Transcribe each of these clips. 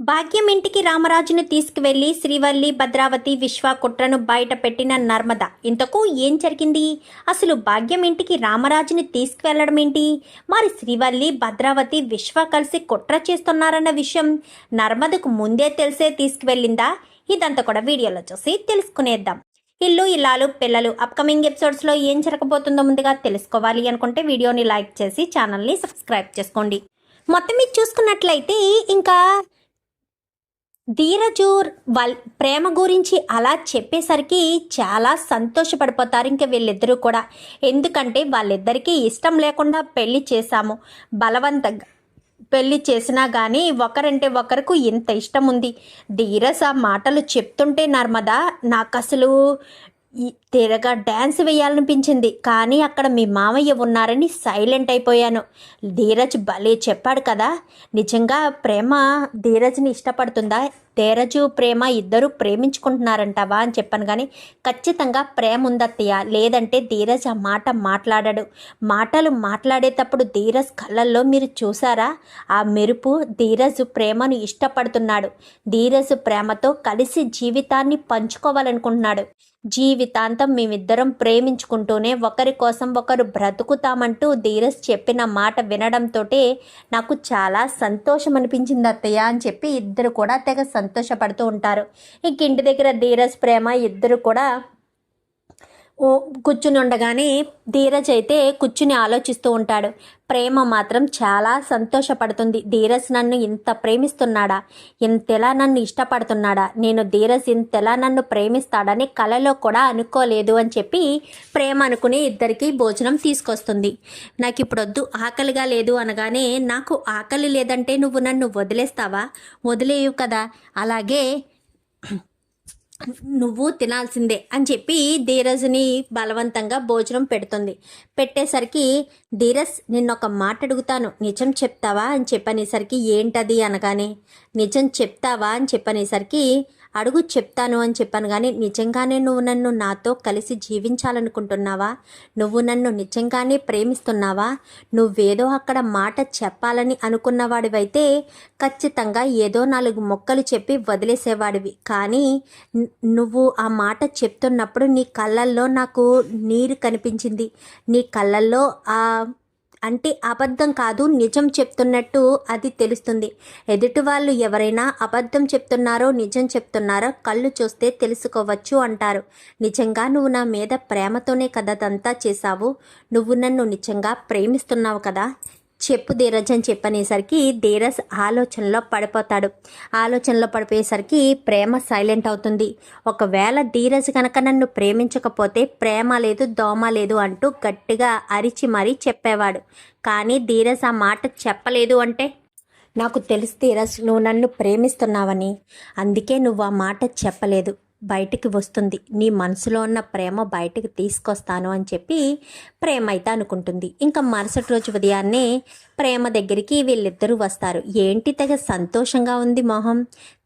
భాగ్యం ఇంటికి రామరాజును తీసుకువెళ్ళి శ్రీవల్లి భద్రావతి విశ్వ కుట్రను బయట పెట్టిన నర్మద. ఇంతకు ఏం జరిగింది? అసలు భాగ్యం ఇంటికి రామరాజుని తీసుకువెళ్ళడం ఏంటి మరి శ్రీవల్లి భద్రావతి విశ్వ కలిసి కుట్ర చేస్తున్నారన్న విషయం నర్మదకు ముందే తెలిసే తీసుకువెళ్ళిందా? ఇదంతా కూడా వీడియోలో చూసి తెలుసుకునేద్దాం. ఇల్లు ఇల్లాలు పిల్లలు అప్కమింగ్ ఎపిసోడ్స్లో ఏం జరగబోతుందో ముందుగా తెలుసుకోవాలి అనుకుంటే వీడియోని లైక్ చేసి ఛానల్ని సబ్స్క్రైబ్ చేసుకోండి. మొత్తం మీద చూసుకున్నట్లయితే ఇంకా ధీరజు వాళ్ళ ప్రేమ గురించి అలా చెప్పేసరికి చాలా సంతోషపడిపోతారు ఇంకా వీళ్ళిద్దరూ కూడా. ఎందుకంటే వాళ్ళిద్దరికీ ఇష్టం లేకుండా పెళ్ళి చేశాము. బలవంతంగా పెళ్ళి చేసినా కానీ ఒకరంటే ఒకరికి ఇంత ఇష్టం ఉంది ధీరస్ ఆ మాటలు చెప్తుంటే నర్మదా నాకు అసలు తీరగా డ్యాన్స్ వేయాలనిపించింది. కానీ అక్కడ మీ మామయ్య ఉన్నారని సైలెంట్ అయిపోయాను. ధీరజ్ భలే చెప్పాడు కదా. నిజంగా ప్రేమ ధీరజ్ని ఇష్టపడుతుందా? ధీరజు ప్రేమ ఇద్దరు ప్రేమించుకుంటున్నారంటావా అని చెప్పాను కానీ ఖచ్చితంగా ప్రేమ ఉందత్తయ్య. లేదంటే ధీరజ్ ఆ మాట మాట్లాడాడు. మాటలు మాట్లాడేటప్పుడు ధీరజ్ కళ్ళల్లో మీరు చూసారా? ఆ మెరుపు ధీరజ్ ప్రేమను ఇష్టపడుతున్నాడు. ధీరజ్ ప్రేమతో కలిసి జీవితాన్ని పంచుకోవాలనుకుంటున్నాడు. జీవితాంతం మేమిద్దరం ప్రేమించుకుంటూనే ఒకరి కోసం ఒకరు బ్రతుకుతామంటూ ధీరజ్ చెప్పిన మాట వినడంతో నాకు చాలా సంతోషం అనిపించింది అత్తయ్య అని చెప్పి ఇద్దరు కూడా తెగ సంతోషపడుతూ ఉంటారు. ఇంక ఇంటి దగ్గర ధీరజ్ ప్రేమ ఇద్దరు కూడా కూర్చుని ఉండగానే ధీరజ్ అయితే కూర్చుని ఆలోచిస్తూ ఉంటాడు. ప్రేమ మాత్రం చాలా సంతోషపడుతుంది. ధీరజ్ నన్ను ఇంత ప్రేమిస్తున్నాడా? ఇంతెలా నన్ను ఇష్టపడుతున్నాడా? నేను ధీరజ్ ఇంతెలా నన్ను ప్రేమిస్తాడని కలలో కూడా అనుకోలేదు అని చెప్పి ప్రేమ అనుకుని ఇద్దరికి భోజనం తీసుకొస్తుంది. నాకు ఇప్పుడు వద్దు ఆకలిగా లేదు అనగానే నాకు ఆకలి లేదంటే నువ్వు నన్ను వదిలేస్తావా? వదిలేయు కదా. అలాగే నువ్వు తినాల్సిందే అని చెప్పి ధీరజ్ని బలవంతంగా భోజనం పెడుతుంది. పెట్టేసరికి ధీరజ్ నిన్న ఒక మాట అడుగుతాను నిజం చెప్తావా అని చెప్పనేసరికి ఏంటది అనగానే నిజం చెప్తావా అని చెప్పనేసరికి అడుగు చెప్తాను అని చెప్పాను కానీ నిజంగానే నువ్వు నన్ను నాతో కలిసి జీవించాలనుకుంటున్నావా? నువ్వు నన్ను నిజంగానే ప్రేమిస్తున్నావా? నువ్వేదో అక్కడ మాట చెప్పాలని అనుకున్నవాడివైతే ఖచ్చితంగా ఏదో నాలుగు మొక్కలు చెప్పి వదిలేసేవాడివి. కానీ నువ్వు ఆ మాట చెప్తున్నప్పుడు నీ కళ్ళల్లో నాకు నీరు కనిపించింది. నీ కళ్ళల్లో ఆ అంటే అబద్ధం కాదు నిజం చెప్తున్నట్టు అది తెలుస్తుంది. ఎదుటి వాళ్ళు ఎవరైనా అబద్ధం చెప్తున్నారో నిజం చెప్తున్నారో కళ్ళు చూస్తే తెలుసుకోవచ్చు అంటారు. నిజంగా నువ్వు నా మీద ప్రేమతోనే కదా అదంతా చేశావు? నువ్వు నన్ను నిజంగా ప్రేమిస్తున్నావు కదా? చెప్పు ధీరజ్ అని చెప్పనేసరికి ధీరజ్ ఆలోచనలో పడిపోతాడు. ఆలోచనలో పడిపోయేసరికి ప్రేమ సైలెంట్ అవుతుంది. ఒకవేళ ధీరజ్ కనుక నన్ను ప్రేమించకపోతే ప్రేమ లేదు దోమ లేదు అంటూ గట్టిగా అరిచి మరీ చెప్పేవాడు. కానీ ధీరజ్ ఆ మాట చెప్పలేదు అంటే? నాకు తెలుసు ధీరజ్ నువ్వు నన్ను ప్రేమిస్తున్నావని. అందుకే నువ్వు ఆ మాట చెప్పలేదు. బయటికి వస్తుంది. నీ మనసులో ఉన్న ప్రేమ బయటికి తీసుకొస్తాను అని చెప్పి ప్రేమ అయితే అనుకుంటుంది. ఇంకా మరుసటి రోజు ఉదయాన్నే ప్రేమ దగ్గరికి వీళ్ళిద్దరూ వస్తారు. ఏంటి తెగ సంతోషంగా ఉంది మొహం?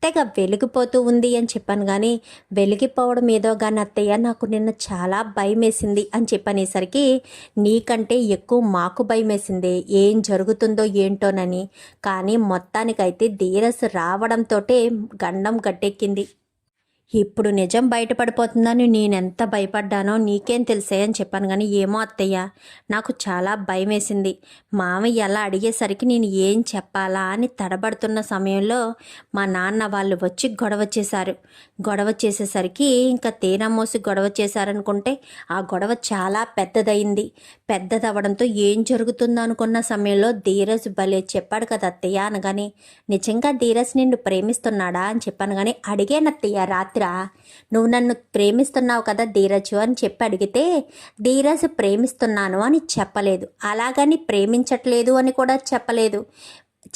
తెగ వెలిగిపోతూ ఉంది అని చెప్పాను కానీ వెలిగిపోవడం ఏదో కానీ అత్తయ్య నాకు నిన్న చాలా భయం వేసింది అని చెప్పనేసరికి నీకంటే ఎక్కువ మాకు భయం వేసిందే ఏం జరుగుతుందో ఏంటోనని. కానీ మొత్తానికైతే ధీరస్ రావడంతో గండం గట్టెక్కింది. ఇప్పుడు నిజం బయటపడిపోతుందని నేనెంత భయపడ్డానో నీకేం తెలిసే అని చెప్పాను కానీ ఏమో అత్తయ్య నాకు చాలా భయం వేసింది మామయ్య ఎలా అడిగేసరికి నేను ఏం చెప్పాలా అని తడబడుతున్న సమయంలో మా నాన్న వాళ్ళు వచ్చి గొడవ చేశారు. గొడవ చేసేసరికి ఇంకా తేనమోసి గొడవ చేశారనుకుంటే ఆ గొడవ చాలా పెద్దదయింది. పెద్దదవడంతో ఏం జరుగుతుందో అనుకున్న సమయంలో ధీరజ్ భలే చెప్పాడు కదా అత్తయ్య అనగానే నిజంగా ధీరజ్ నిన్ను ప్రేమిస్తున్నాడా? అని చెప్పాను కానీ అడిగానత్తయ్య రాత్రి నువ్వు నన్ను ప్రేమిస్తున్నావు కదా ధీరజు అని చెప్పి అడిగితే ధీరజ్ ప్రేమిస్తున్నాను అని చెప్పలేదు. అలాగని ప్రేమించట్లేదు అని కూడా చెప్పలేదు.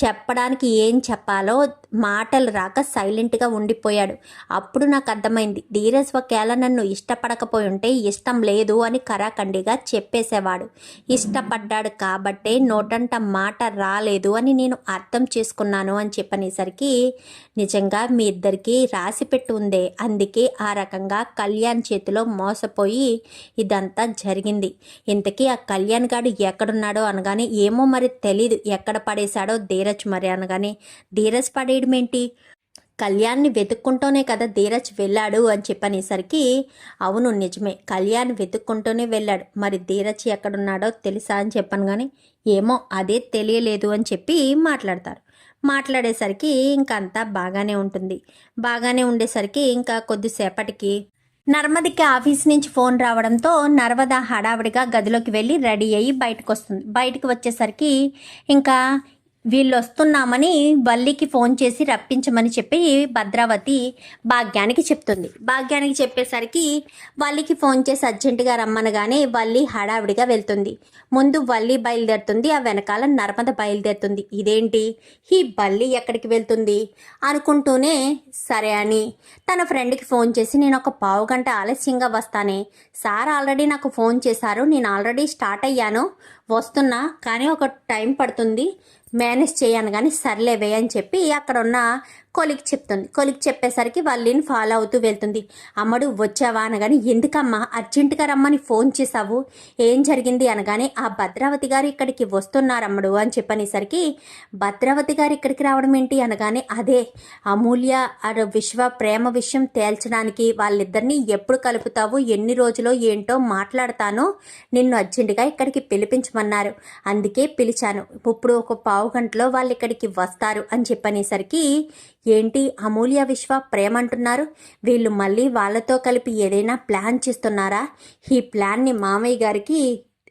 చెప్పడానికి ఏం చెప్పాలో మాటలు రాక సైలెంట్గా ఉండిపోయాడు. అప్పుడు నాకు అర్థమైంది ధీరజ్ ఒకవేళ నన్ను ఇష్టపడకపోయి ఉంటే ఇష్టం లేదు అని కరాఖండిగా చెప్పేసేవాడు. ఇష్టపడ్డాడు కాబట్టే నోటంట మాట రాలేదు అని నేను అర్థం చేసుకున్నాను అని చెప్పనేసరికి నిజంగా మీ ఇద్దరికి రాసి పెట్టి ఉందే. అందుకే ఆ రకంగా కళ్యాణ్ చేతిలో మోసపోయి ఇదంతా జరిగింది. ఇంతకీ ఆ కళ్యాణ్ గాడు ఎక్కడున్నాడో అనగానే ఏమో మరి తెలీదు ఎక్కడ పడేశాడో ధీరజ్ మరి అనగానే ధీరజ్ పడే చేయడమేంటి ఏంటి కళ్యాణ్ని వెతుక్కుంటూనే కదా ధీరజ్ వెళ్ళాడు అని చెప్పనేసరికి అవును నిజమే కళ్యాణ్ వెతుక్కుంటూనే వెళ్ళాడు. మరి ధీరజ్ ఎక్కడున్నాడో తెలుసా అని చెప్పాను కానీ ఏమో అదే తెలియలేదు అని చెప్పి మాట్లాడతారు. మాట్లాడేసరికి ఇంకా అంతా బాగానే ఉంటుంది. బాగానే ఉండేసరికి ఇంకా కొద్దిసేపటికి నర్మదికి ఆఫీస్ నుంచి ఫోన్ రావడంతో నర్మద హడావిడిగా గదిలోకి వెళ్ళి రెడీ అయ్యి బయటకు వస్తుంది బయటకు వచ్చేసరికి ఇంకా వీళ్ళు వస్తున్నామని వల్లికి ఫోన్ చేసి రప్పించమని చెప్పి భద్రావతి భాగ్యానికి చెప్తుంది. భాగ్యానికి చెప్పేసరికి వల్లికి ఫోన్ చేసి అర్జెంటుగా రమ్మనగానే వల్లి హడావిడిగా వెళ్తుంది. ముందు వల్లి బయలుదేరుతుంది ఆ వెనకాల నర్మద బయలుదేరుతుంది. ఇదేంటి? ఈ బల్లి ఎక్కడికి వెళ్తుంది? అనుకుంటూనే సరే అని తన ఫ్రెండ్కి ఫోన్ చేసి నేను ఒక పావు గంట ఆలస్యంగా వస్తానే. సార్ ఆల్రెడీ నాకు ఫోన్ చేశారు. నేను ఆల్రెడీ స్టార్ట్ అయ్యాను. వస్తున్నా కానీ ఒక టైం పడుతుంది. మేనేజ్ చేయను కానీ సర్లేవే అని చెప్పి అక్కడ ఉన్న కొలికి చెప్తుంది. కొలికి చెప్పేసరికి వాళ్ళని ఫాలో అవుతూ వెళ్తుంది. అమ్మడు వచ్చావా? అనగానే ఎందుకమ్మా? అర్జెంటుగా రమ్మని ఫోన్ చేశావు? ఏం జరిగింది? అనగానే ఆ భద్రావతి గారు ఇక్కడికి వస్తున్నారమ్మడు అని చెప్పనేసరికి భద్రావతి గారు ఇక్కడికి రావడం ఏంటి? అనగానే అదే అమూల్య అర విశ్వ ప్రేమ విషయం తేల్చడానికి వాళ్ళిద్దరిని ఎప్పుడు కలుపుతావు? ఎన్ని రోజులో ఏంటో మాట్లాడతానో? నిన్ను అర్జెంటుగా ఇక్కడికి పిలిపించమన్నారు. అందుకే పిలిచాను. ఇప్పుడు ఒక పావు గంటలో వాళ్ళు ఇక్కడికి వస్తారు అని చెప్పనేసరికి ఏంటి అమూల్య విశ్వ ప్రేమ అంటున్నారు వీళ్ళు మళ్ళీ వాళ్ళతో కలిపి ఏదైనా ప్లాన్ చేస్తున్నారా? ఈ ప్లాన్ని మామయ్య గారికి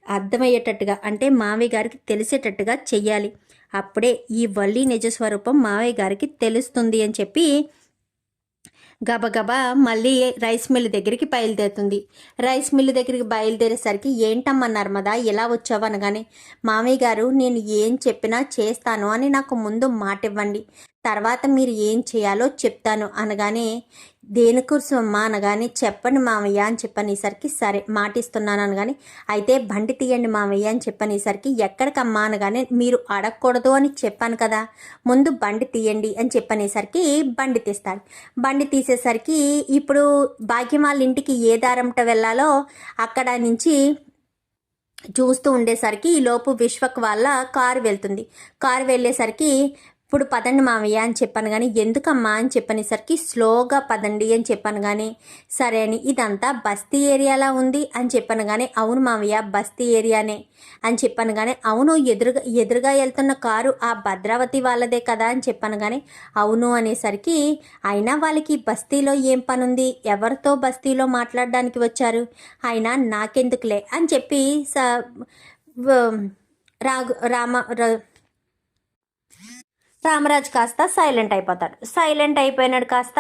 అర్థమయ్యేటట్టుగా అంటే మామయ్య గారికి తెలిసేటట్టుగా చెయ్యాలి. అప్పుడే ఈ వల్లి నిజ స్వరూపం మామయ్య గారికి తెలుస్తుంది అని చెప్పి గబగబా మళ్ళీ రైస్ మిల్ దగ్గరికి బయలుదేరుతుంది. రైస్ మిల్ దగ్గరికి బయలుదేరేసరికి ఏంటమ్మా నర్మదా ఎలా వచ్చావు? అనగానే మామయ్య గారు నేను ఏం చెప్పినా చేస్తాను అని నాకు ముందు మాట ఇవ్వండి తర్వాత మీరు ఏం చేయాలో చెప్తాను అనగానే దేనికోసం అమ్మా అనగానే చెప్పండి మామయ్య అని చెప్పనేసరికి సరే మాటిస్తున్నాను అనగానే అయితే బండి తీయండి మామయ్య అని చెప్పనేసరికి ఎక్కడికమ్మా? అనగానే మీరు అడగకూడదు అని చెప్పాను కదా ముందు బండి తీయండి అని చెప్పనేసరికి బండి తీస్తాడు బండి తీసేసరికి ఇప్పుడు భాగ్యం వాళ్ళ ఇంటికి ఏ దారంట వెళ్ళాలో అక్కడ నుంచి చూస్తూ ఉండేసరికి ఈ లోపు విశ్వక్ వాళ్ళ కారు వెళ్తుంది. కారు వెళ్ళేసరికి ఇప్పుడు పదండి మావయ్య అని చెప్పాను కానీ ఎందుకమ్మా అని చెప్పనేసరికి స్లోగా పదండి అని చెప్పాను కానీ సరే అని ఇదంతా బస్తీ ఏరియాలా ఉంది అని చెప్పాను కానీ అవును మావయ్య బస్తీ ఏరియానే అని చెప్పాను కానీ అవును ఎదురుగా ఎదురుగా వెళ్తున్న కారు ఆ భద్రావతి వాళ్ళదే కదా అని చెప్పాను కానీ అవును అనేసరికి అయినా వాళ్ళకి బస్తీలో ఏం పని ఉంది ఎవరితో బస్తీలో మాట్లాడడానికి వచ్చారు? అయినా నాకెందుకులే అని చెప్పి స రాఘు రామ ర- రామరాజు కాస్త సైలెంట్ అయిపోతాడు. సైలెంట్ అయిపోయినాడు కాస్త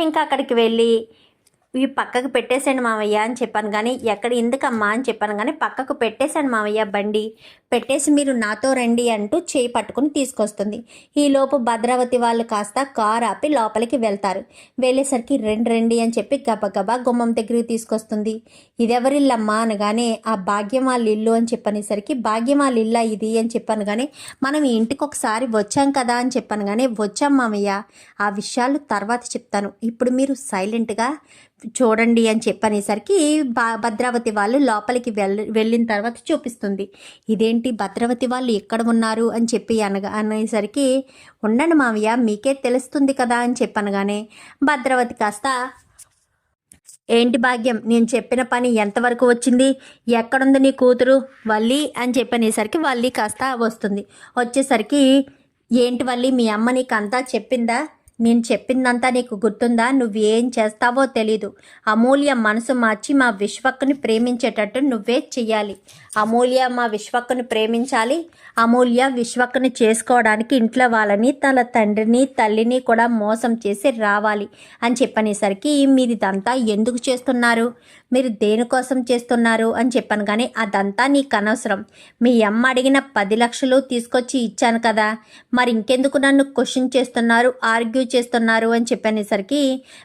ఇంకా అక్కడికి వెళ్ళి ఇవి పక్కకు పెట్టేశాను మావయ్య అని చెప్పాను కానీ ఎక్కడ ఎందుకమ్మా అని చెప్పాను కానీ పక్కకు పెట్టేశాను మావయ్య బండి. పెట్టేసి మీరు నాతో రండి అంటూ చేయి పట్టుకుని తీసుకొస్తుంది. ఈలోపు భద్రావతి వాళ్ళు కాస్త కార్ ఆపి లోపలికి వెళ్తారు. వెళ్ళేసరికి రెండు రండి అని చెప్పి గబగబా గుమ్మం దగ్గరికి తీసుకొస్తుంది. ఇదెవరిల్లమ్మా అనగానే ఆ భాగ్యం వాళ్ళ ఇల్లు అని చెప్పనేసరికి భాగ్యం వాళ్ళ ఇల్లా ఇది అని చెప్పాను కానీ మనం ఇంటికి ఒకసారి వచ్చాం కదా అని చెప్పాను కానీ వచ్చాం మామయ్య ఆ విషయాలు తర్వాత చెప్తాను. ఇప్పుడు మీరు సైలెంట్గా చూడండి అని చెప్పనేసరికి బా భద్రావతి వాళ్ళు లోపలికి వెళ్ళ వెళ్ళిన తర్వాత చూపిస్తుంది. ఇదేంటి భద్రావతి వాళ్ళు ఎక్కడ ఉన్నారు అని చెప్పి అనగా అనేసరికి ఉండండి మామయ్య మీకే తెలుస్తుంది కదా అని చెప్పనగానే భద్రావతి కాస్త ఏంటి భాగ్యం? నేను చెప్పిన పని ఎంతవరకు వచ్చింది? ఎక్కడుంది నీ కూతురు? వల్లి? అని చెప్పనేసరికి వల్లి కాస్త వస్తుంది. వచ్చేసరికి ఏంటి వల్లి మీ అమ్మ నీకు అంతా చెప్పిందా? నేను చెప్పిందంతా నీకు గుర్తుందా? నువ్వేం చేస్తావో తెలీదు. అమూల్య మనసు మార్చి మా విశ్వక్కుని ప్రేమించేటట్టు నువ్వే చెయ్యాలి. అమూల్య మా విశ్వక్కుని ప్రేమించాలి. అమూల్య విశ్వక్కుని చేసుకోవడానికి ఇంట్లో వాళ్ళని తన తండ్రిని తల్లిని కూడా మోసం చేసి రావాలి అని చెప్పనేసరికి మీరు ఇదంతా ఎందుకు చేస్తున్నారు? మీరు దేనికోసం చేస్తున్నారు అని చెప్పాను కానీ అదంతా నీకు అనవసరం. మీ అమ్మ అడిగిన పది లక్షలు తీసుకొచ్చి ఇచ్చాను కదా. మరి ఇంకెందుకు నన్ను క్వశ్చన్ చేస్తున్నారు? ఆర్గ్యూ చేస్తున్నారు అని చెప్పనేసరికి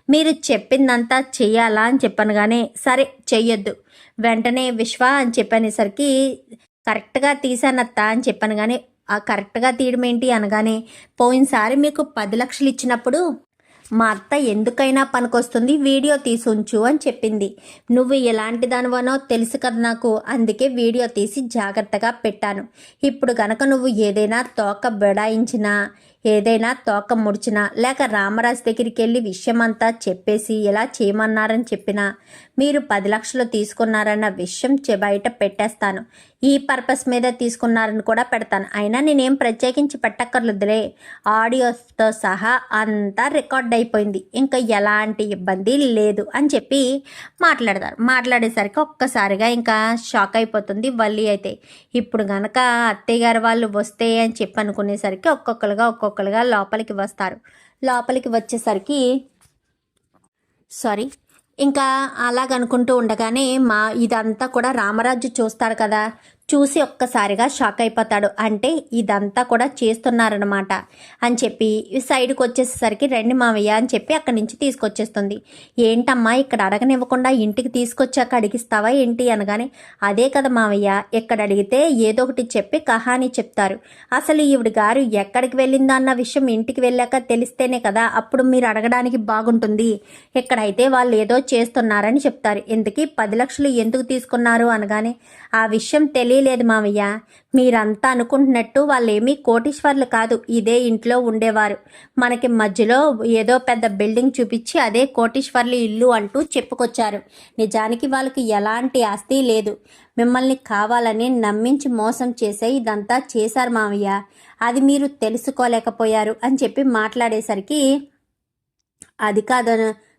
మీరు చెప్పిందంతా చెయ్యాలా? అని చెప్పాను కానీ సరే చెయ్యొద్దు. వెంటనే విశ్వ అని చెప్పనేసరికి కరెక్ట్గా తీసానత్తా అని చెప్పాను కానీ ఆ కరెక్ట్గా తీయడం ఏంటి అనగానే పోయినసారి మీకు పది లక్షలు ఇచ్చినప్పుడు మా అత్త ఎందుకైనా పనికొస్తుంది వీడియో తీసి ఉంచు అని చెప్పింది. నువ్వు ఎలాంటి దానివనో తెలుసు కదా నాకు అందుకే వీడియో తీసి జాగ్రత్తగా పెట్టాను. ఇప్పుడు గనక నువ్వు ఏదైనా తోక బెడాయించినా ఏదైనా తోక ముడిచినా లేక రామరాజు దగ్గరికి వెళ్ళి విషయమంతా చెప్పేసి ఇలా చేయమన్నారని చెప్పినా మీరు పది లక్షలు తీసుకున్నారన్న విషయం బయట పెట్టేస్తాను. ఈ పర్పస్ మీద తీసుకున్నారని కూడా పెడతాను. అయినా నేనేం ప్రత్యేకించి పెట్టక్కర్లేదులే. ఆడియోతో సహా అంతా రికార్డ్ అయిపోయింది. ఇంకా ఎలాంటి ఇబ్బంది లేదు అని చెప్పి మాట్లాడతారు. మాట్లాడేసరికి ఒక్కసారిగా ఇంకా షాక్ అయిపోతుంది వల్లి అయితే. ఇప్పుడు గనక అత్తయ్య గారు వాళ్ళు వస్తే అని చెప్పి అనుకునేసరికి ఒక్కొక్కరుగా ఒక్కొక్కరుగా లోపలికి వస్తారు. లోపలికి వచ్చేసరికి సారీ ఇంకా అలాగనుకుంటూ ఉండగానే మా ఇదంతా కూడా రామరాజు చూస్తాడు కదా. చూసి ఒక్కసారిగా షాక్ అయిపోతాడు. అంటే ఇదంతా కూడా చేస్తున్నారనమాట అని చెప్పి సైడ్కి వచ్చేసరికి రండి మావయ్య అని చెప్పి అక్కడి నుంచి తీసుకొచ్చేస్తుంది. ఏంటమ్మా ఇక్కడ అడగనివ్వకుండా ఇంటికి తీసుకొచ్చాక అడిగిస్తావా ఏంటి అనగానే అదే కదా మావయ్య ఎక్కడ అడిగితే ఏదో ఒకటి చెప్పి కహాని చెప్తారు. అసలు ఈవిడ గారు ఎక్కడికి వెళ్ళిందా అన్న విషయం ఇంటికి వెళ్ళాక తెలిస్తేనే కదా అప్పుడు మీరు అడగడానికి బాగుంటుంది. ఎక్కడైతే వాళ్ళు ఏదో చేస్తున్నారని చెప్తారు. ఎందుకు పది లక్షలు ఎందుకు తీసుకున్నారు అనగానే ఆ విషయం తెలియ తెలియలేదు మావయ్య. మీరంతా అనుకుంటున్నట్టు వాళ్ళేమీ కోటీశ్వర్లు కాదు. ఇదే ఇంట్లో ఉండేవారు. మనకి మధ్యలో ఏదో పెద్ద బిల్డింగ్ చూపించి అదే కోటీశ్వర్లు ఇల్లు అంటూ చెప్పుకొచ్చారు. నిజానికి వాళ్ళకి ఎలాంటి ఆస్తి లేదు. మిమ్మల్ని కావాలని నమ్మించి మోసం చేసే ఇదంతా చేశారు మావయ్య. అది మీరు తెలుసుకోలేకపోయారు అని చెప్పి మాట్లాడేసరికి అది కాదను.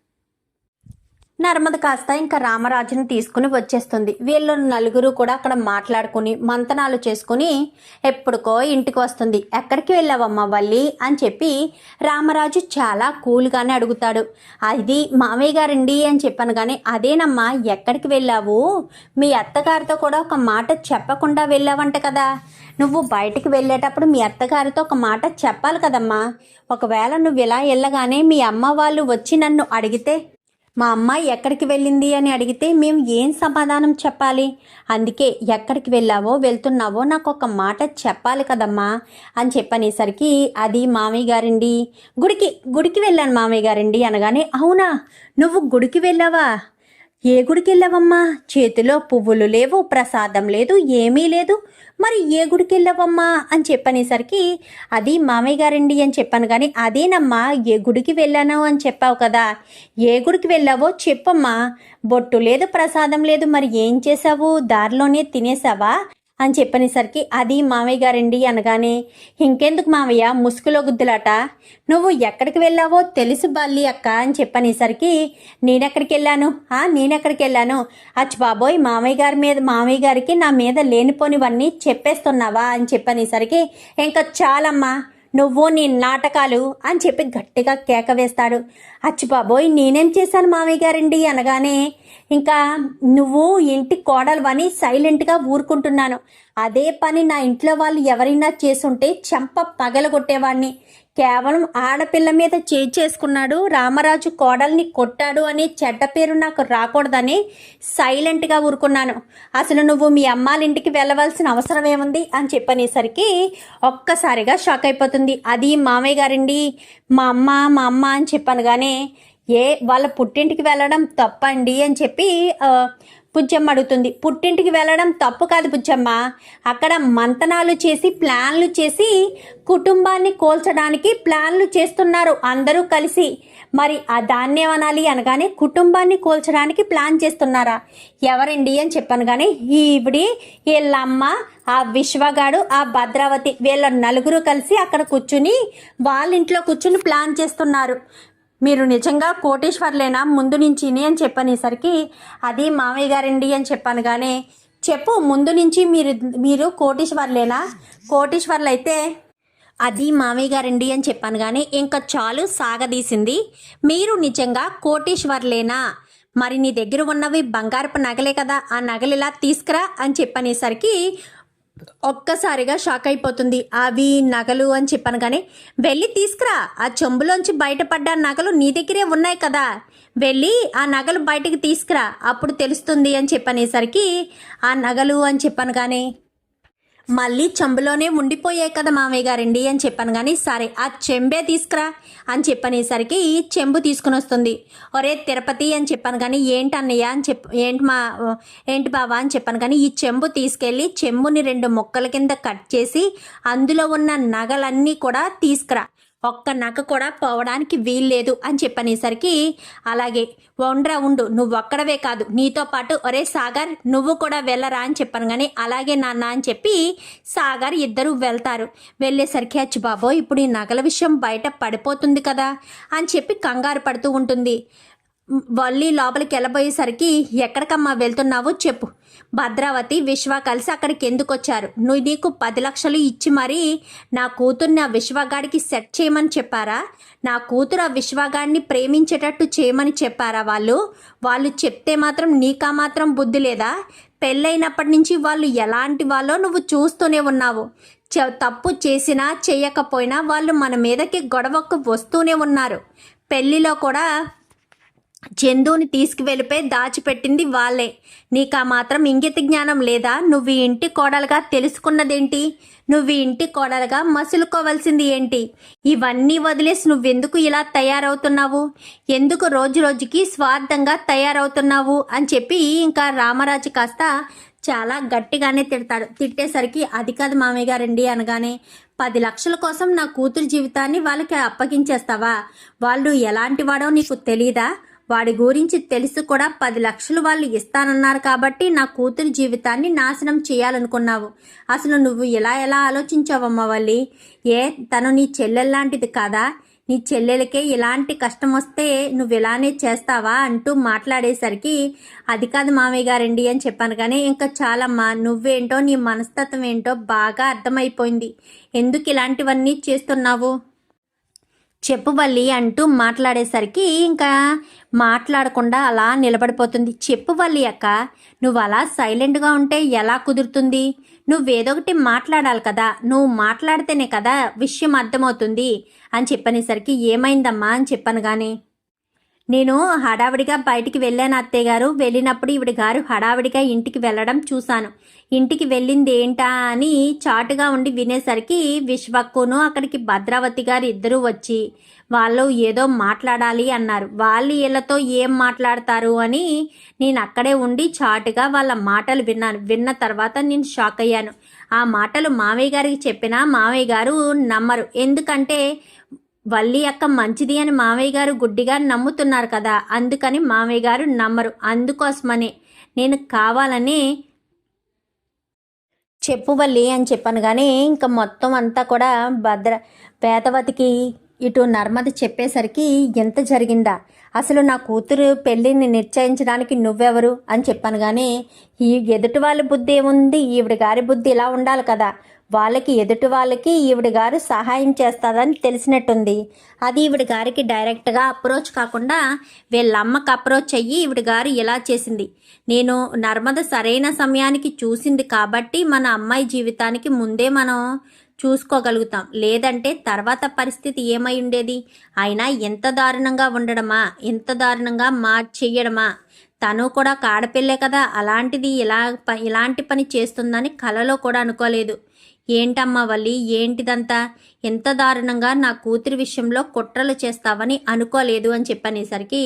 నర్మద కాస్త ఇంకా రామరాజుని తీసుకుని వచ్చేస్తుంది. వీళ్ళు నలుగురు కూడా అక్కడ మాట్లాడుకుని మంతనాలు చేసుకుని ఎప్పుడుకో ఇంటికి వస్తుంది. ఎక్కడికి వెళ్ళావమ్మా వల్లి? అని చెప్పి రామరాజు చాలా కూల్గానే అడుగుతాడు. అది మామయ్య గారండి అని చెప్పాను కానీ అదేనమ్మా ఎక్కడికి వెళ్ళావు? మీ అత్తగారితో కూడా ఒక మాట చెప్పకుండా వెళ్ళావంట కదా. నువ్వు బయటికి వెళ్ళేటప్పుడు మీ అత్తగారితో ఒక మాట చెప్పాలి కదమ్మా. ఒకవేళ నువ్వు ఇలా వెళ్ళగానే మీ అమ్మ వాళ్ళు వచ్చి నన్ను అడిగితే మా అమ్మాయి ఎక్కడికి వెళ్ళింది అని అడిగితే మేము ఏం సమాధానం చెప్పాలి? అందుకే ఎక్కడికి వెళ్ళావో వెళ్తున్నావో నాకు ఒక మాట చెప్పాలి కదమ్మా అని చెప్పనేసరికి అది మామయ్య గారండి. గుడికి గుడికి వెళ్ళాను మామయ్య గారండి అనగానే అవునా? నువ్వు గుడికి వెళ్ళావా? ఏ గుడికెళ్ళవమ్మా చేతిలో పువ్వులు లేవు ప్రసాదం లేదు ఏమీ లేదు. మరి ఏ గుడికెళ్ళవమ్మా అని చెప్పనేసరికి అది మామయ్య గారండి అని చెప్పాను కానీ అదేనమ్మా ఏ గుడికి వెళ్ళాను అని చెప్పావు కదా. ఏ గుడికి వెళ్ళావో చెప్పమ్మా. బొట్టు లేదు ప్రసాదం లేదు మరి ఏం చేసావు దారిలోనే తినేసావా అని చెప్పనేసరికి అది మామయ్య గారండి అనగానే ఇంకెందుకు మామయ్య ముసుగులో గుద్దులాట. నువ్వు ఎక్కడికి వెళ్ళావో తెలుసు బల్లి అక్క అని చెప్పనేసరికి నేనెక్కడికి వెళ్ళాను ఆ నేనెక్కడికి వెళ్ళాను అచ్చు బాబోయ్ మామయ్య గారి మీద మామయ్య గారికి నా మీద లేనిపోనివన్నీ చెప్పేస్తున్నావా? అని చెప్పనేసరికి ఇంకా చాలమ్మా నువ్వు నీ నాటకాలు అని చెప్పి గట్టిగా కేక వేస్తాడు. అచ్చిబాబోయ్ నేనేం చేశాను మామయ్య గారండి అనగానే ఇంకా నువ్వు ఇంటి కోడలు సైలెంట్గా ఊరుకుంటున్నాను. అదే పని నా ఇంట్లో వాళ్ళు ఎవరైనా చేసుంటే చెంప పగలగొట్టేవాడిని కేవలం ఆడపిల్ల మీద చేసుకున్నాడు. రామరాజు కోడల్ని కొట్టాడు అనే చెడ్డ పేరు నాకు రాకూడదని సైలెంట్గా ఊరుకున్నాను. అసలు నువ్వు మీ అమ్మాలింటికి ఇంటికి వెళ్ళవలసిన అవసరం ఏముంది? అని చెప్పనేసరికి ఒక్కసారిగా షాక్ అయిపోతుంది. అది మామయ్య గారండి. మా అమ్మ మా అమ్మ అని చెప్పాను కానీ ఏ వాళ్ళ పుట్టింటికి వెళ్ళడం తప్పండి అని చెప్పి పుచ్చమ్మ అడుగుతుంది. పుట్టింటికి వెళ్ళడం తప్పు కాదు పుచ్చమ్మ. అక్కడ మంతనాలు చేసి ప్లాన్లు చేసి కుటుంబాన్ని కోల్చడానికి ప్లాన్లు చేస్తున్నారు అందరూ కలిసి. మరి ఆ దాన్నేమనాలి అనగానే కుటుంబాన్ని కోల్చడానికి ప్లాన్ చేస్తున్నారా? ఎవరండి అని చెప్పాను కానీ ఈవిడి వీళ్ళమ్మ ఆ విశ్వగాడు ఆ భద్రావతి వీళ్ళ నలుగురు కలిసి అక్కడ కూర్చుని వాళ్ళ ఇంట్లో కూర్చుని ప్లాన్ చేస్తున్నారు. మీరు నిజంగా కోటేశ్వర్లేనా? ముందు నుంచి అని చెప్పనేసరికి అది మామయ్య గారండి అని చెప్పాను కానీ చెప్పు ముందు నుంచి మీరు మీరు కోటేశ్వర్లేనా? కోటేశ్వర్లు అయితే అది మామయ్య గారండి అని చెప్పాను కానీ ఇంకా చాలు సాగదీసింది. మీరు నిజంగా కోటేశ్వర్లేనా? మరి నీ దగ్గర ఉన్నవి బంగారపు నగలే కదా ఆ నగలు ఇలా తీసుకురా అని చెప్పనేసరికి ఒక్కసారిగా షాక్ అయిపోతుంది. అవి నగలు అని చెప్పాను కానీ వెళ్ళి తీసుకురా. ఆ చెంబులోంచి బయటపడ్డ నగలు నీ దగ్గరే ఉన్నాయి కదా. వెళ్ళి ఆ నగలు బయటికి తీసుకురా. అప్పుడు తెలుస్తుంది అని చెప్పనేసరికి ఆ నగలు అని చెప్పాను కానీ మళ్ళీ చెంబులోనే ఉండిపోయాయి కదా మామయ్య గారండి అని చెప్పాను కానీ సరే ఆ చెంబే తీసుకురా అని చెప్పనేసరికి చెంబు తీసుకుని వస్తుంది. ఒరే తిరుపతి అని చెప్పాను కానీ ఏంటి అన్నయ్య అని చెప్ ఏంటి మా ఏంటి బావా అని చెప్పాను కానీ ఈ చెంబు తీసుకెళ్ళి చెంబుని రెండు ముక్కల కింద కట్ చేసి అందులో ఉన్న నగలన్నీ కూడా తీసుకురా. ఒక్క నగ కూడా పోవడానికి వీల్లేదు అని చెప్పనేసరికి అలాగే ఒండ్రా ఉండు నువ్వు ఒక్కడవే కాదు నీతో పాటు ఒరే సాగర్ నువ్వు కూడా వెళ్ళరా అని చెప్పాను కానీ అలాగే నాన్న అని చెప్పి సాగర్ ఇద్దరు వెళ్తారు. వెళ్ళేసరికి అచ్చు బాబో ఇప్పుడు ఈ నగల విషయం బయట పడిపోతుంది కదా అని చెప్పి కంగారు పడుతూ ఉంటుంది. వల్లి లోపలికి వెళ్ళబోయేసరికి ఎక్కడికమ్మా వెళ్తున్నావో చెప్పు. భద్రావతి విశ్వ కలిసి అక్కడికి ఎందుకు వచ్చారు నువ్వు నీకు పది లక్షలు ఇచ్చి మరీ నా కూతుర్ని ఆ విశ్వగాడికి సెట్ చేయమని చెప్పారా? నా కూతురు ఆ విశ్వగాడిని ప్రేమించేటట్టు చేయమని చెప్పారా వాళ్ళు? వాళ్ళు చెప్తే మాత్రం నీకా మాత్రం బుద్ధి లేదా? పెళ్ళైనప్పటి నుంచి వాళ్ళు ఎలాంటి వాళ్ళో నువ్వు చూస్తూనే ఉన్నావు. చె- తప్పు చేసినా చేయకపోయినా వాళ్ళు మన మీదకి గొడవకు వస్తూనే ఉన్నారు. పెళ్ళిలో కూడా చందుని తీసుకువెళ్ళిపోయి దాచిపెట్టింది వాళ్ళే. నీకు ఆ మాత్రం ఇంగిత జ్ఞానం లేదా? నువ్వు ఈ ఇంటి కోడలుగా తెలుసుకున్నదేంటి? నువ్వు ఈ ఇంటి కోడలుగా మసులుకోవాల్సింది ఏంటి? ఇవన్నీ వదిలేసి నువ్వెందుకు ఇలా తయారవుతున్నావు? ఎందుకు రోజు రోజుకి స్వార్థంగా తయారవుతున్నావు? అని చెప్పి ఇంకా రామరాజు కాస్త చాలా గట్టిగానే తిడతాడు. తిట్టేసరికి అది కాదు మామయ్య గారండి అనగానే పది లక్షల కోసం నా కూతురు జీవితాన్ని వాళ్ళకి అప్పగించేస్తావా? వాళ్ళు ఎలాంటి వాడో నీకు తెలీదా? వాడి గురించి తెలిసి కూడా పది లక్షలు వాళ్ళు ఇస్తానన్నారు కాబట్టి నా కూతురి జీవితాన్ని నాశనం చేయాలనుకున్నావు. అసలు నువ్వు ఎలా ఎలా ఆలోచించావమ్మ వల్లి? ఏ తను నీ చెల్లెల్లాంటిది కాదా? నీ చెల్లెలకే ఇలాంటి కష్టం వస్తే నువ్వు ఇలానే చేస్తావా? అంటూ మాట్లాడేసరికి అది కాదు మామయ్య గారండి అని చెప్పాను కానీ ఇంకా చాలమ్మా నువ్వేంటో నీ మనస్తత్వం ఏంటో బాగా అర్థమైపోయింది. ఎందుకు ఇలాంటివన్నీ చేస్తున్నావు? చెప్పు వల్లి అంటూ మాట్లాడేసరికి ఇంకా మాట్లాడకుండా అలా నిలబడిపోతుంది. చెప్పు వల్లి అక్క నువ్వు అలా సైలెంట్గా ఉంటే ఎలా కుదురుతుంది? నువ్వేదొకటి మాట్లాడాలి కదా నువ్వు మాట్లాడితేనే కదా విషయం అర్థమవుతుంది అని చెప్పనేసరికి ఏమైందమ్మా అని చెప్పాను కానీ నేను హడావిడిగా బయటికి వెళ్ళాను అత్తయ్య గారు. వెళ్ళినప్పుడు ఈవిడ గారు హడావిడిగా ఇంటికి వెళ్ళడం చూశాను. ఇంటికి వెళ్ళింది ఏంటా అని చాటుగా ఉండి వినేసరికి విశ్వక్కును అక్కడికి భద్రావతి గారు ఇద్దరూ వచ్చి వాళ్ళు ఏదో మాట్లాడాలి అన్నారు. వాళ్ళు వీళ్ళతో ఏం మాట్లాడతారు అని నేను అక్కడే ఉండి చాటుగా వాళ్ళ మాటలు విన్నాను. విన్న తర్వాత నేను షాక్ అయ్యాను. ఆ మాటలు మావయ్య గారికి చెప్పినా మావయ్య గారు నమ్మరు. ఎందుకంటే వల్లి అక్క మంచిది అని మామయ్య గారు గుడ్డిగా నమ్ముతున్నారు కదా అందుకని మామయ్య గారు నమ్మరు. అందుకోసమని నేను కావాలని చెప్పు వల్లి అని చెప్పాను కానీ ఇంకా మొత్తం అంతా కూడా భద్ర పేదవతికి ఇటు నర్మద చెప్పేసరికి ఎంత జరిగిందా? అసలు నా కూతురు పెళ్ళిని నిశ్చయించడానికి నువ్వెవరు అని చెప్పాను కానీ ఈ ఎదుటి వాళ్ళ బుద్ధి ఏముంది? ఈవిడ గారి బుద్ధి ఇలా ఉండాలి కదా. వాళ్ళకి ఎదుటి వాళ్ళకి ఈవిడ గారు సహాయం చేస్తుందని తెలిసినట్టుంది. అది ఈవిడ గారికి డైరెక్ట్గా అప్రోచ్ కాకుండా వీళ్ళ అమ్మకి అప్రోచ్ అయ్యి ఈవిడ గారు ఇలా చేసింది. నేను నర్మద సరైన సమయానికి చూసింది కాబట్టి మన అమ్మాయి జీవితానికి ముందే మనం చూసుకోగలుగుతాం. లేదంటే తర్వాత పరిస్థితి ఏమై ఉండేది? అయినా ఎంత దారుణంగా ఉండడమా? ఎంత దారుణంగా మా చెయ్యడమా? తను కూడా కాడపిల్లే కదా. అలాంటిది ఇలా ప- ఇలాంటి పని చేస్తుందని కలలో కూడా అనుకోలేదు. ఏంటమ్మా వల్లి ఏంటిదంతా? ఎంత దారుణంగా నా కూతురి విషయంలో కుట్రలు చేస్తావని అనుకోలేదు అని చెప్పనేసరికి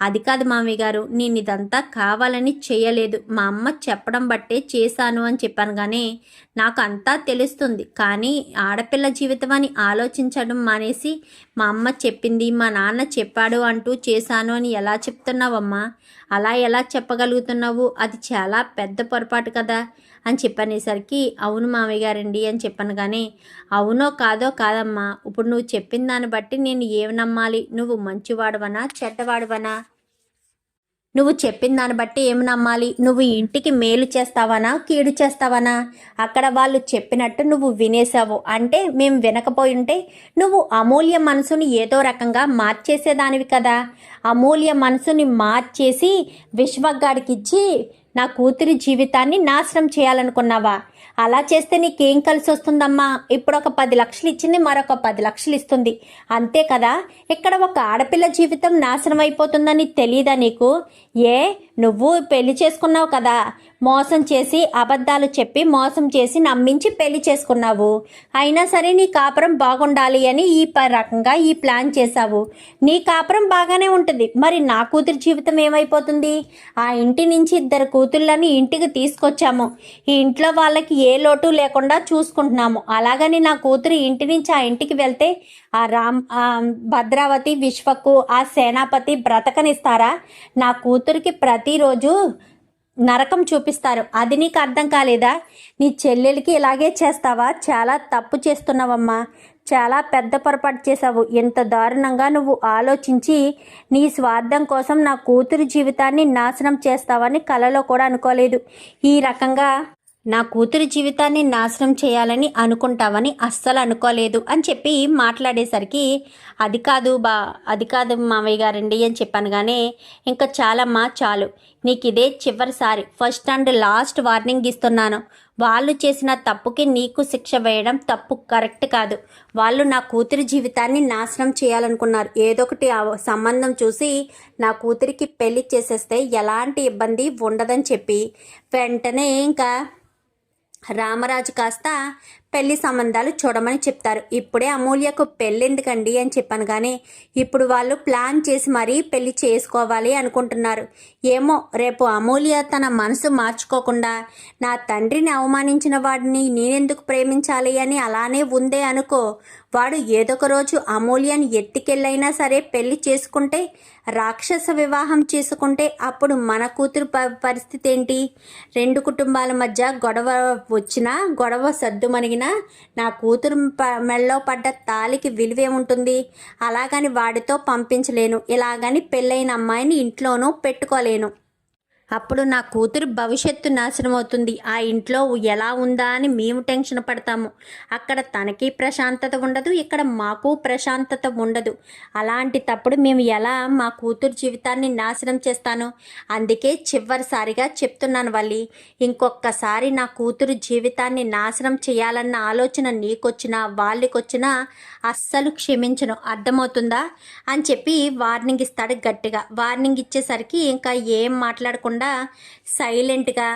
అది కాదు మామయ్య గారు నేను ఇదంతా కావాలని చేయలేదు. మా అమ్మ చెప్పడం బట్టే చేశాను అని చెప్పాను కానీ నాకు అంతా తెలుస్తుంది. కానీ ఆడపిల్ల జీవితం అని ఆలోచించడం మానేసి మా అమ్మ చెప్పింది మా నాన్న చెప్పాడు అంటూ చేశాను అని ఎలా చెప్తున్నావమ్మా? అలా ఎలా చెప్పగలుగుతున్నావు? అది చాలా పెద్ద పొరపాటు కదా. అని చెప్పనేసరికి అవును మామయ్య గారండి అని చెప్పాను కానీ అవునో కాదో కాదమ్మా. ఇప్పుడు నువ్వు చెప్పిన దాన్ని బట్టి నేను ఏమి నమ్మాలి? నువ్వు మంచివాడవనా? చెడ్డవాడవనా? నువ్వు చెప్పిన దాన్ని బట్టి ఏమి నమ్మాలి? నువ్వు ఇంటికి మేలు చేస్తావనా? కీడు చేస్తావనా? అక్కడ వాళ్ళు చెప్పినట్టు నువ్వు వినేసావు అంటే మేము వినకపోయి ఉంటే నువ్వు అమూల్య మనసుని ఏదో రకంగా మార్చేసేదానివి కదా. అమూల్య మనసుని మార్చేసి విశ్వగాడికిచ్చి నా కూతురి జీవితాన్ని నాశనం చేయాలనుకున్నావా? అలా చేస్తే నీకేం కలిసి వస్తుందమ్మా? ఇప్పుడు ఒక పది లక్షలు ఇచ్చింది మరొక పది లక్షలు ఇస్తుంది. అంతే కదా? ఇక్కడ ఒక ఆడపిల్ల జీవితం నాశనం అయిపోతుందని తెలియదా నీకు? ఏ నువ్వు పెళ్ళి చేసుకున్నావు కదా? మోసం చేసి అబద్ధాలు చెప్పి మోసం చేసి నమ్మించి పెళ్ళి చేసుకున్నావు. అయినా సరే నీ కాపురం బాగుండాలి అని ఈ ప- రకంగా ఈ ప్లాన్ చేశావు. నీ కాపురం బాగానే ఉంటుంది. మరి నా కూతురి జీవితం ఏమైపోతుంది? ఆ ఇంటి నుంచి ఇద్దరు కూతుళ్ళని ఇంటికి తీసుకొచ్చాము. ఈ ఇంట్లో వాళ్ళకి కూతురికి ఏ లోటు లేకుండా చూసుకుంటున్నాము. అలాగని నా కూతురు ఇంటి నుంచి ఆ ఇంటికి వెళ్తే ఆ రామ్ ఆ భద్రావతి విశ్వకు ఆ సేనాపతి బ్రతకనిస్తారా? నా కూతురికి ప్రతిరోజు నరకం చూపిస్తారు. అది నీకు అర్థం కాలేదా? నీ చెల్లెలకి ఇలాగే చేస్తావా? చాలా తప్పు చేస్తున్నావమ్మా. చాలా పెద్ద పొరపాటు చేశావు. ఇంత దారుణంగా నువ్వు ఆలోచించి నీ స్వార్థం కోసం నా కూతురు జీవితాన్ని నాశనం చేస్తావని కలలో కూడా అనుకోలేదు. ఈ రకంగా నా కూతురి జీవితాన్ని నాశనం చేయాలని అనుకుంటావని అస్సలు అనుకోలేదు అని చెప్పి మాట్లాడేసరికి అది కాదు బా అది కాదు మామయ్య గారండి అని చెప్పాను కానీ ఇంకా చాలమ్మా చాలు. నీకు ఇదే చివరిసారి ఫస్ట్ అండ్ లాస్ట్ వార్నింగ్ ఇస్తున్నాను. వాళ్ళు చేసిన తప్పుకి నీకు శిక్ష వేయడం తప్పు కరెక్ట్ కాదు. వాళ్ళు నా కూతురి జీవితాన్ని నాశనం చేయాలనుకున్నారు. ఏదో ఒకటి ఆ సంబంధం చూసి నా కూతురికి పెళ్ళి చేసేస్తే ఎలాంటి ఇబ్బంది ఉండదని చెప్పి వెంటనే ఇంకా రామరాజు కాస్త పెళ్ళి సంబంధాలు చూడమని చెప్తారు. ఇప్పుడే అమూల్యకు పెళ్ళెందుకండి అని చెప్పాను కానీ ఇప్పుడు వాళ్ళు ప్లాన్ చేసి మరీ పెళ్ళి చేసుకోవాలి అనుకుంటున్నారు. ఏమో రేపు అమూల్య తన మనసు మార్చుకోకుండా నా తండ్రిని అవమానించిన వాడిని నేనెందుకు ప్రేమించాలి అని అలానే ఉందే అనుకో వాడు ఏదొక రోజు అమూల్యని ఎత్తికెళ్ళైనా సరే పెళ్ళి చేసుకుంటే రాక్షస వివాహం చేసుకుంటే అప్పుడు మన కూతురు పరిస్థితి ఏంటి? రెండు కుటుంబాల మధ్య గొడవ వచ్చినా గొడవ అయినా నా కూతురు ప మెళ్ళలో పడ్డ తాలికి విలువేముంటుంది? అలాగని వాడితో పంపించలేను. ఇలాగని పెళ్ళైన అమ్మాయిని ఇంట్లోనూ పెట్టుకోలేను. అప్పుడు నా కూతురు భవిష్యత్తు నాశనం అవుతుంది ఆ ఇంట్లో ఎలా ఉందా అని మేము టెన్షన్ పడతాము. అక్కడ తనకి ప్రశాంతత ఉండదు ఇక్కడ మాకు ప్రశాంతత ఉండదు. అలాంటి తప్పుడు మేము ఎలా మా కూతురు జీవితాన్ని నాశనం చేస్తాను? అందుకే చివరిసారిగా చెప్తున్నాను వల్లి ఇంకొకసారి నా కూతురు జీవితాన్ని నాశనం చేయాలన్న ఆలోచన నీకొచ్చినా వాళ్ళకొచ్చినా అస్సలు క్షమించను. అర్థమవుతుందా? అని చెప్పి వార్నింగ్ ఇస్తాడు గట్టిగా. వార్నింగ్ ఇచ్చేసరికి ఇంకా ఏం మాట్లాడకుండా సైలెంట్గా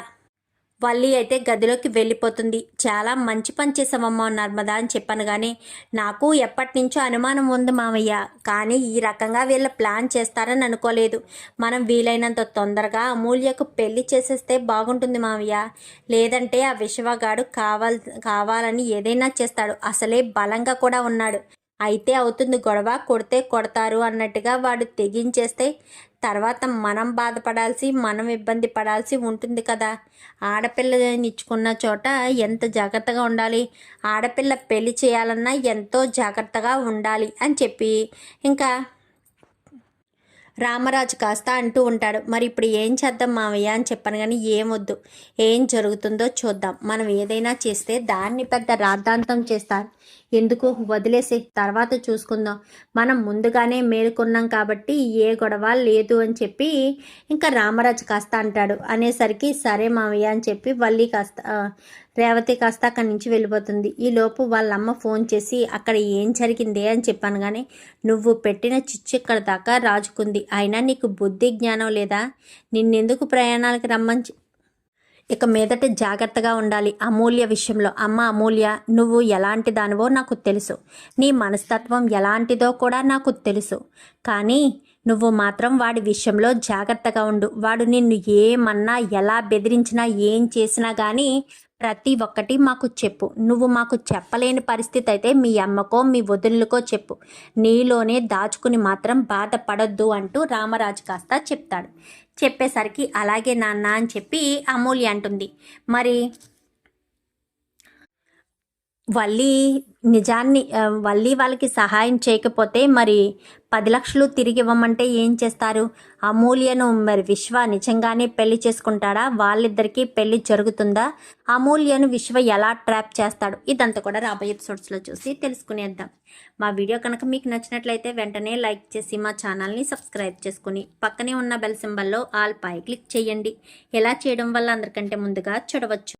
వల్లి అయితే గదిలోకి వెళ్ళిపోతుంది. చాలా మంచి పని చేసామమ్మ నర్మదా అని చెప్పాను కానీ నాకు ఎప్పటి నుంచో అనుమానం ఉంది మామయ్య. కానీ ఈ రకంగా వీళ్ళు ప్లాన్ చేస్తారని అనుకోలేదు. మనం వీలైనంత తొందరగా అమూల్యకు పెళ్ళి చేసేస్తే బాగుంటుంది మామయ్య. లేదంటే ఆ విశ్వగాడు కావాల్ కావాలని ఏదైనా చేస్తాడు. అసలే బలంగా కూడా ఉన్నాడు. అయితే అవుతుంది గొడవ కొడితే కొడతారు అన్నట్టుగా వాడు తెగించేస్తే తర్వాత మనం బాధపడాల్సి మనం ఇబ్బంది పడాల్సి ఉంటుంది కదా. ఆడపిల్లని ఇచ్చుకున్న చోట ఎంత జాగ్రత్తగా ఉండాలి? ఆడపిల్ల పెళ్ళి చేయాలన్నా ఎంతో జాగ్రత్తగా ఉండాలి అని చెప్పి. ఇంకా రామరాజు కాస్త అంటూ ఉంటాడు మరి ఇప్పుడు ఏం చేద్దాం మావయ్య? అని చెప్పాను కానీ ఏమొద్దు ఏం జరుగుతుందో చూద్దాం. మనం ఏదైనా చేస్తే దాన్ని పెద్ద రాద్ధాంతం చేస్తారు. ఎందుకు? వదిలేసి. తర్వాత చూసుకుందాం. మనం ముందుగానే మేలుకున్నాం కాబట్టి ఏ గొడవ లేదు అని చెప్పి ఇంకా రామరాజు కాస్త అంటాడు. అనేసరికి సరే మావయ్య అని చెప్పి వల్లి కాస్త రేవతి కాస్త అక్కడి నుంచి వెళ్ళిపోతుంది. ఈ లోపు వాళ్ళమ్మ ఫోన్ చేసి అక్కడ ఏం జరిగింది? అని చెప్పాను కానీ నువ్వు పెట్టిన చిచ్చు ఇక్కడ దాకా రాజుకుంది. అయినా నీకు బుద్ధి జ్ఞానం లేదా? నిన్నెందుకు ప్రయాణాలకు రమ్మని ఇక మీదట జాగ్రత్తగా ఉండాలి అమూల్య విషయంలో. అమ్మ అమూల్య నువ్వు ఎలాంటి దానివో నాకు తెలుసు. నీ మనస్తత్వం ఎలాంటిదో కూడా నాకు తెలుసు. కానీ నువ్వు మాత్రం వాడి విషయంలో జాగ్రత్తగా ఉండు. వాడు నిన్ను ఏమన్నా ఎలా బెదిరించినా ఏం చేసినా కానీ ప్రతి ఒక్కటి మాకు చెప్పు. నువ్వు మాకు చెప్పలేని పరిస్థితి అయితే మీ అమ్మకో మీ వదులుకో చెప్పు. నీలోనే దాచుకుని మాత్రం బాధపడొద్దు అంటూ రామరాజు కాస్త చెప్తాడు. చెప్పేసరికి అలాగే నాన్న అని చెప్పి అమూల్య అంటుంది. మరి వల్లి నిజాన్ని వల్లి వాళ్ళకి సహాయం చేయకపోతే మరి పది లక్షలు తిరిగి ఇవ్వమంటే ఏం చేస్తారు? అమూల్యను మరి విశ్వ నిజంగానే పెళ్ళి చేసుకుంటాడా? వాళ్ళిద్దరికీ పెళ్ళి జరుగుతుందా? అమూల్యను విశ్వ ఎలా ట్రాప్ చేస్తాడు? ఇదంతా కూడా రాబోయే ఎపిసోడ్స్లో చూసి తెలుసుకునేద్దాం. మా వీడియో కనుక మీకు నచ్చినట్లయితే వెంటనే లైక్ చేసి మా ఛానల్ని సబ్స్క్రైబ్ చేసుకుని పక్కనే ఉన్న బెల్ సింబల్లో ఆల్ పై క్లిక్ చేయండి. ఇలా చేయడం వల్ల అందరికంటే ముందుగా చూడవచ్చు.